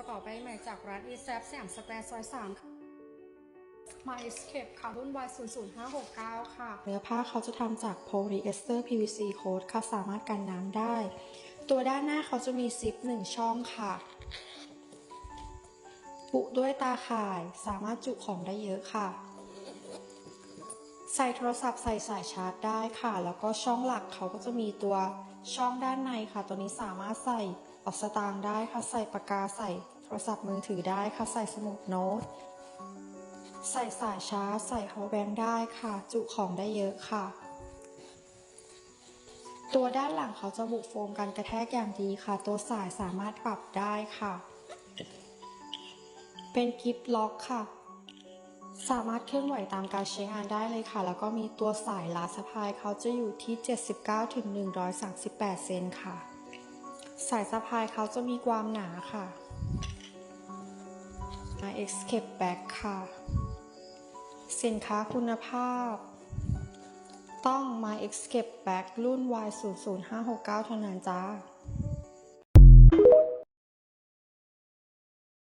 ระเป๋าใบใหม่จากร้าน e s a p สยามสแควร์ซอย3ค่ะ My Escape ค่ะ รุ่น Y 0 0 5 6 9 ค่ะ เนื้อผ้าเขาจะทำจากโพลีเอสเตอร์ PVC โค้ดค่ะ สามารถกันน้ำได้ ตัวด้านหน้าเขาจะมีซิปหนึ่งช่องค่ะ ปุด้วยตาข่ายสามารถจุของได้เยอะค่ะ ใส่โทรศัพท์ใส่สายชาร์จได้ค่ะ แล้วก็ช่องหลักเขาก็จะมีตัวช่องด้านในค่ะ ตัวนี้สามารถใส่ออกสตางค์ได้ค่ะ ใส่ปากกาใส่โทรศัพท์มือถือได้ค่ะ ใส่สมุดโน้ต ใส่สายชาร์จใส่ power bank ได้ค่ะ จุของได้เยอะค่ะ ตัวด้านหลังเขาจะบุโฟมกันกระแทกอย่างดีค่ะ ตัวสายสามารถปรับได้ค่ะ เป็นกิฟล็อกค่ะ สามารถเคลื่อนไหวตามการใช้งานได้เลยค่ะ แล้วก็มีตัวสายลาสะพายเขาจะอยู่ที่ 79ถึง138 เซนค่ะ สายสะพายเขาจะมีความหนาค่ะ My Escape Bag ค่ะ สินค้าคุณภาพ ต้อง My Escape Bag รุ่น Y 0 0 5 6 9 เท่านั้นจ้า